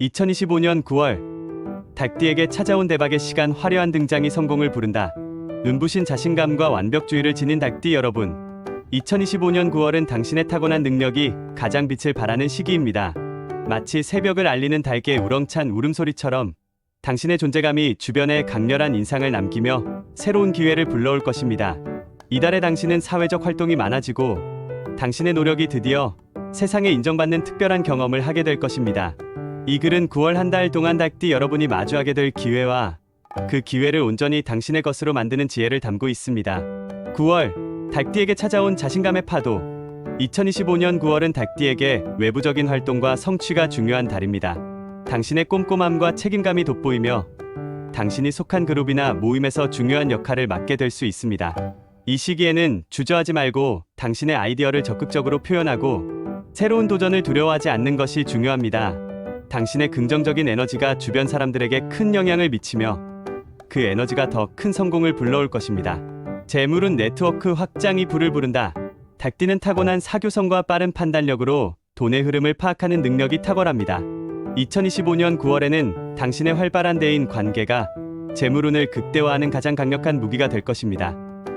2025년 9월 닭띠에게 찾아온 대박의 시간 화려한 등장이 성공을 부른다. 눈부신 자신감과 완벽주의를 지닌 닭띠 여러분. 2025년 9월은 당신의 타고난 능력이 가장 빛을 발하는 시기입니다. 마치 새벽을 알리는 닭의 우렁찬 울음소리처럼 당신의 존재감이 주변에 강렬한 인상을 남기며 새로운 기회를 불러올 것입니다. 이달에 당신은 사회적 활동이 많아지고 당신의 노력이 드디어 세상에 인정받는 특별한 경험을 하게 될 것입니다. 이 글은 9월 한 달 동안 닭띠 여러분이 마주하게 될 기회와 그 기회를 온전히 당신의 것으로 만드는 지혜를 담고 있습니다. 9월 닭띠에게 찾아온 자신감의 파도 2025년 9월은 닭띠에게 외부적인 활동과 성취가 중요한 달입니다. 당신의 꼼꼼함과 책임감이 돋보이며 당신이 속한 그룹이나 모임에서 중요한 역할을 맡게 될 수 있습니다. 이 시기에는 주저하지 말고 당신의 아이디어를 적극적으로 표현하고 새로운 도전을 두려워하지 않는 것이 중요합니다. 당신의 긍정적인 에너지가 주변 사람들에게 큰 영향을 미치며 그 에너지가 더 큰 성공을 불러올 것입니다. 재물은 네트워크 확장이 불을 부른다. 닭띠는 타고난 사교성과 빠른 판단력으로 돈의 흐름을 파악하는 능력이 탁월합니다. 2025년 9월에는 당신의 활발한 대인 관계가 재물운을 극대화하는 가장 강력한 무기가 될 것입니다.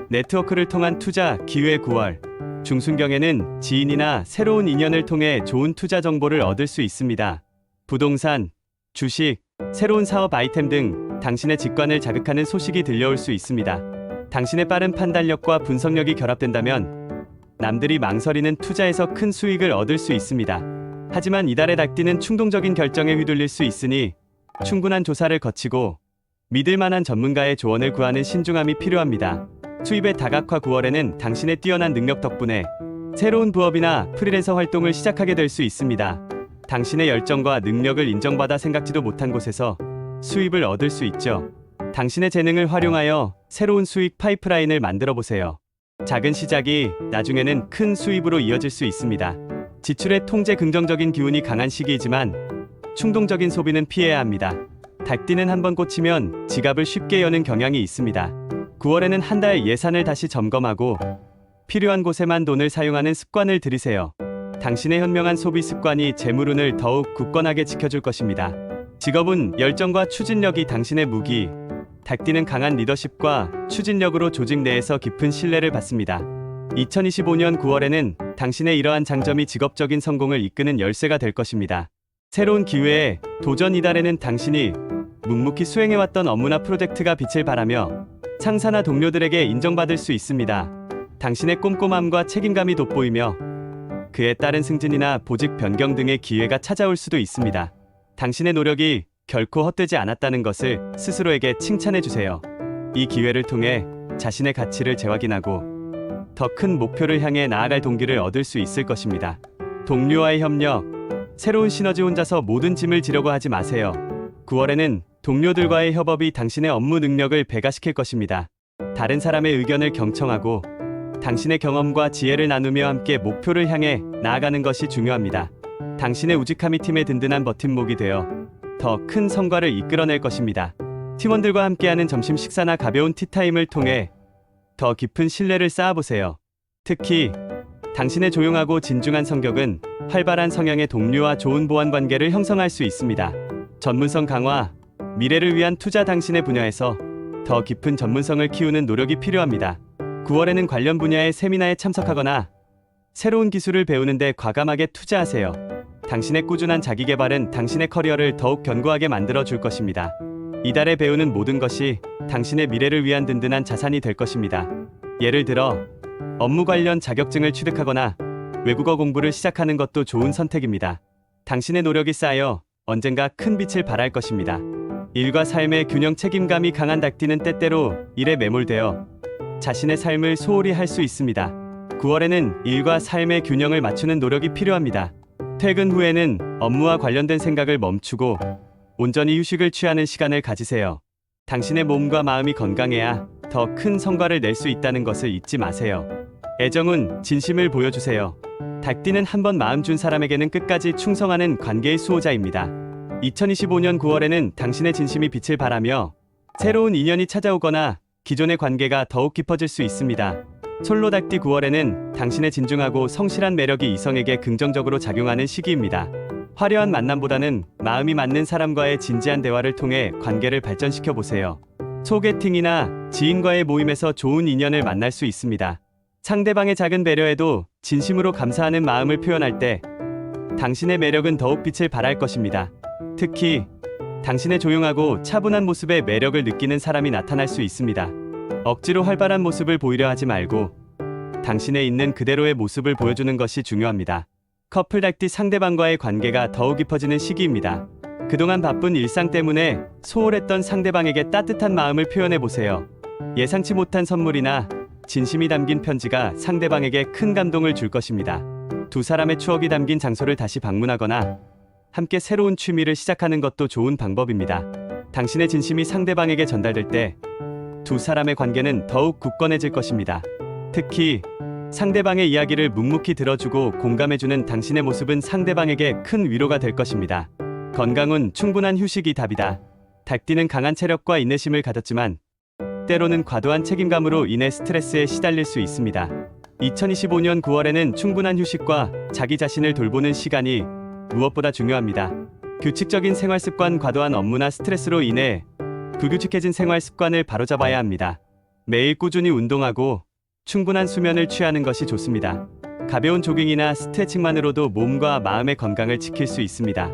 네트워크를 통한 투자 기회 9월 중순경에는 지인이나 새로운 인연을 통해 좋은 투자 정보를 얻을 수 있습니다. 부동산, 주식, 새로운 사업 아이템 등 당신의 직관을 자극하는 소식이 들려올 수 있습니다. 당신의 빠른 판단력과 분석력이 결합된다면 남들이 망설이는 투자에서 큰 수익을 얻을 수 있습니다. 하지만 이달의 닭띠는 충동적인 결정에 휘둘릴 수 있으니 충분한 조사를 거치고 믿을 만한 전문가의 조언을 구하는 신중함이 필요합니다. 수입의 다각화 9월에는 당신의 뛰어난 능력 덕분에 새로운 부업이나 프리랜서 활동을 시작하게 될 수 있습니다. 당신의 열정과 능력을 인정받아 생각지도 못한 곳에서 수입을 얻을 수 있죠. 당신의 재능을 활용하여 새로운 수익 파이프라인을 만들어 보세요. 작은 시작이 나중에는 큰 수입으로 이어질 수 있습니다. 지출의 통제 긍정적인 기운이 강한 시기이지만 충동적인 소비는 피해야 합니다. 닭띠는 한번 꽂히면 지갑을 쉽게 여는 경향이 있습니다. 9월에는 한 달 예산을 다시 점검하고 필요한 곳에만 돈을 사용하는 습관을 들이세요. 당신의 현명한 소비 습관이 재물운을 더욱 굳건하게 지켜줄 것입니다. 직업은 열정과 추진력이 당신의 무기. 닭띠는 강한 리더십과 추진력으로 조직 내에서 깊은 신뢰를 받습니다. 2025년 9월에는 당신의 이러한 장점이 직업적인 성공을 이끄는 열쇠가 될 것입니다. 새로운 기회에 도전 이달에는 당신이 묵묵히 수행해왔던 업무나 프로젝트가 빛을 발하며 상사나 동료들에게 인정받을 수 있습니다. 당신의 꼼꼼함과 책임감이 돋보이며 그에 따른 승진이나 보직 변경 등의 기회가 찾아올 수도 있습니다. 당신의 노력이 결코 헛되지 않았다는 것을 스스로에게 칭찬해 주세요. 이 기회를 통해 자신의 가치를 재확인하고 더 큰 목표를 향해 나아갈 동기를 얻을 수 있을 것입니다. 동료와의 협력, 새로운 시너지 혼자서 모든 짐을 지려고 하지 마세요. 9월에는 동료들과의 협업이 당신의 업무 능력을 배가시킬 것입니다. 다른 사람의 의견을 경청하고 당신의 경험과 지혜를 나누며 함께 목표를 향해 나아가는 것이 중요합니다. 당신의 우직함이 팀의 든든한 버팀목이 되어 더 큰 성과를 이끌어낼 것입니다. 팀원들과 함께하는 점심 식사나 가벼운 티타임을 통해 더 깊은 신뢰를 쌓아보세요. 특히 당신의 조용하고 진중한 성격은 활발한 성향의 동료와 좋은 보완 관계를 형성할 수 있습니다. 전문성 강화, 미래를 위한 투자 당신의 분야에서 더 깊은 전문성을 키우는 노력이 필요합니다. 9월에는 관련 분야의 세미나에 참석하거나 새로운 기술을 배우는데 과감하게 투자하세요. 당신의 꾸준한 자기 개발은 당신의 커리어를 더욱 견고하게 만들어 줄 것입니다. 이달에 배우는 모든 것이 당신의 미래를 위한 든든한 자산이 될 것입니다. 예를 들어 업무 관련 자격증을 취득하거나 외국어 공부를 시작하는 것도 좋은 선택입니다. 당신의 노력이 쌓여 언젠가 큰 빛을 발할 것입니다. 일과 삶의 균형 책임감이 강한 닭띠는 때때로 일에 매몰되어 자신의 삶을 소홀히 할 수 있습니다. 9월에는 일과 삶의 균형을 맞추는 노력이 필요합니다. 퇴근 후에는 업무와 관련된 생각을 멈추고 온전히 휴식을 취하는 시간을 가지세요. 당신의 몸과 마음이 건강해야 더 큰 성과를 낼 수 있다는 것을 잊지 마세요. 애정은 진심을 보여주세요. 닭띠는 한 번 마음 준 사람에게는 끝까지 충성하는 관계의 수호자입니다. 2025년 9월에는 당신의 진심이 빛을 발하며 새로운 인연이 찾아오거나 기존의 관계가 더욱 깊어질 수 있습니다. 솔로 닭띠 9월에는 당신의 진중하고 성실한 매력이 이성에게 긍정적으로 작용하는 시기입니다. 화려한 만남보다는 마음이 맞는 사람과의 진지한 대화를 통해 관계를 발전시켜 보세요. 소개팅이나 지인과의 모임에서 좋은 인연을 만날 수 있습니다. 상대방의 작은 배려에도 진심으로 감사하는 마음을 표현할 때 당신의 매력은 더욱 빛을 발할 것입니다. 특히 당신의 조용하고 차분한 모습에 매력을 느끼는 사람이 나타날 수 있습니다. 억지로 활발한 모습을 보이려 하지 말고 당신의 있는 그대로의 모습을 보여주는 것이 중요합니다. 커플 닭띠 상대방과의 관계가 더욱 깊어지는 시기입니다. 그동안 바쁜 일상 때문에 소홀했던 상대방에게 따뜻한 마음을 표현해 보세요. 예상치 못한 선물이나 진심이 담긴 편지가 상대방에게 큰 감동을 줄 것입니다. 두 사람의 추억이 담긴 장소를 다시 방문하거나 함께 새로운 취미를 시작하는 것도 좋은 방법입니다. 당신의 진심이 상대방에게 전달될 때 두 사람의 관계는 더욱 굳건해질 것입니다. 특히 상대방의 이야기를 묵묵히 들어주고 공감해주는 당신의 모습은 상대방에게 큰 위로가 될 것입니다. 건강은 충분한 휴식이 답이다. 닭띠는 강한 체력과 인내심을 가졌지만 때로는 과도한 책임감으로 인해 스트레스에 시달릴 수 있습니다. 2025년 9월에는 충분한 휴식과 자기 자신을 돌보는 시간이 무엇보다 중요합니다. 규칙적인 생활 습관, 과도한 업무나 스트레스로 인해 불규칙해진 생활 습관을 바로잡아야 합니다. 매일 꾸준히 운동하고 충분한 수면을 취하는 것이 좋습니다. 가벼운 조깅이나 스트레칭만으로도 몸과 마음의 건강을 지킬 수 있습니다.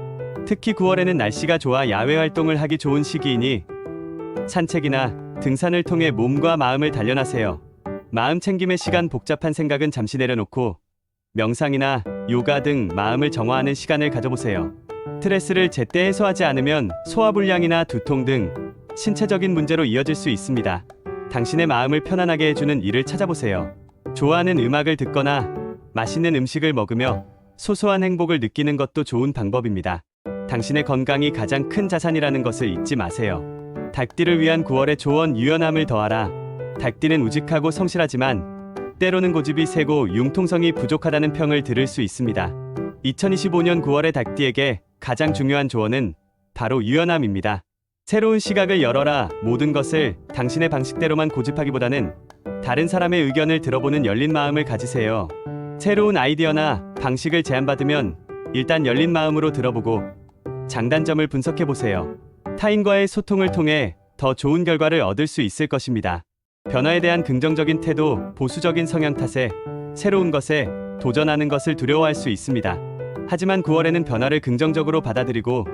특히 9월에는 날씨가 좋아 야외 활동을 하기 좋은 시기이니 산책이나 등산을 통해 몸과 마음을 단련하세요. 마음 챙김의 시간 복잡한 생각은 잠시 내려놓고 명상이나 요가 등 마음을 정화하는 시간을 가져보세요. 스트레스를 제때 해소하지 않으면 소화불량이나 두통 등 신체적인 문제로 이어질 수 있습니다. 당신의 마음을 편안하게 해주는 일을 찾아보세요. 좋아하는 음악을 듣거나 맛있는 음식을 먹으며 소소한 행복을 느끼는 것도 좋은 방법입니다. 당신의 건강이 가장 큰 자산이라는 것을 잊지 마세요. 닭띠를 위한 9월의 조언 유연함을 더하라. 닭띠는 우직하고 성실하지만 때로는 고집이 세고 융통성이 부족하다는 평을 들을 수 있습니다. 2025년 9월의 닭띠에게 가장 중요한 조언은 바로 유연함입니다. 새로운 시각을 열어라. 모든 것을 당신의 방식대로만 고집하기보다는 다른 사람의 의견을 들어보는 열린 마음을 가지세요. 새로운 아이디어나 방식을 제안받으면 일단 열린 마음으로 들어보고 장단점을 분석해 보세요. 타인과의 소통을 통해 더 좋은 결과를 얻을 수 있을 것입니다. 변화에 대한 긍정적인 태도, 보수적인 성향 탓에 새로운 것에 도전하는 것을 두려워할 수 있습니다. 하지만 9월에는 변화를 긍정적으로 받아들이고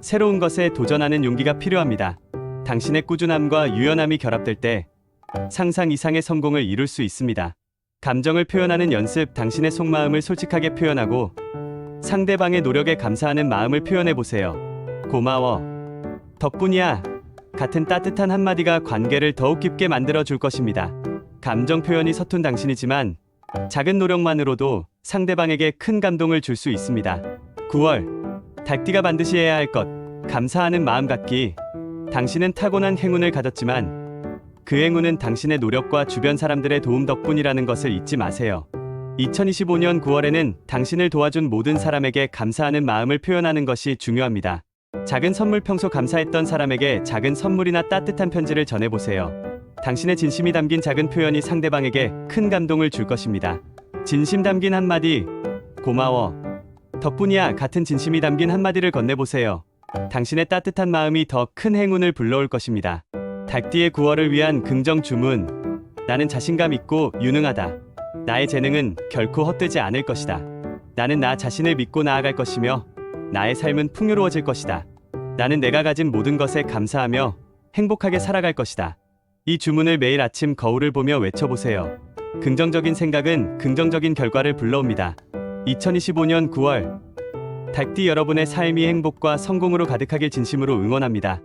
새로운 것에 도전하는 용기가 필요합니다. 당신의 꾸준함과 유연함이 결합될 때 상상 이상의 성공을 이룰 수 있습니다. 감정을 표현하는 연습, 당신의 속마음을 솔직하게 표현하고 상대방의 노력에 감사하는 마음을 표현해 보세요. 고마워. 덕분이야. 같은 따뜻한 한마디가 관계를 더욱 깊게 만들어 줄 것입니다. 감정 표현이 서툰 당신이지만 작은 노력만으로도 상대방에게 큰 감동을 줄 수 있습니다. 9월 닭띠가 반드시 해야 할 것 감사하는 마음 갖기 당신은 타고난 행운을 가졌지만 그 행운은 당신의 노력과 주변 사람들의 도움 덕분이라는 것을 잊지 마세요. 2025년 9월에는 당신을 도와준 모든 사람에게 감사하는 마음을 표현하는 것이 중요합니다. 작은 선물 평소 감사했던 사람에게 작은 선물이나 따뜻한 편지를 전해보세요. 당신의 진심이 담긴 작은 표현이 상대방에게 큰 감동을 줄 것입니다. 진심 담긴 한마디, 고마워. 덕분이야 같은 진심이 담긴 한마디를 건네보세요. 당신의 따뜻한 마음이 더 큰 행운을 불러올 것입니다. 닭띠의 9월을 위한 긍정 주문. 나는 자신감 있고 유능하다. 나의 재능은 결코 헛되지 않을 것이다. 나는 나 자신을 믿고 나아갈 것이며 나의 삶은 풍요로워질 것이다. 나는 내가 가진 모든 것에 감사하며 행복하게 살아갈 것이다. 이 주문을 매일 아침 거울을 보며 외쳐보세요. 긍정적인 생각은 긍정적인 결과를 불러옵니다. 2025년 9월 닭띠 여러분의 삶이 행복과 성공으로 가득하길 진심으로 응원합니다.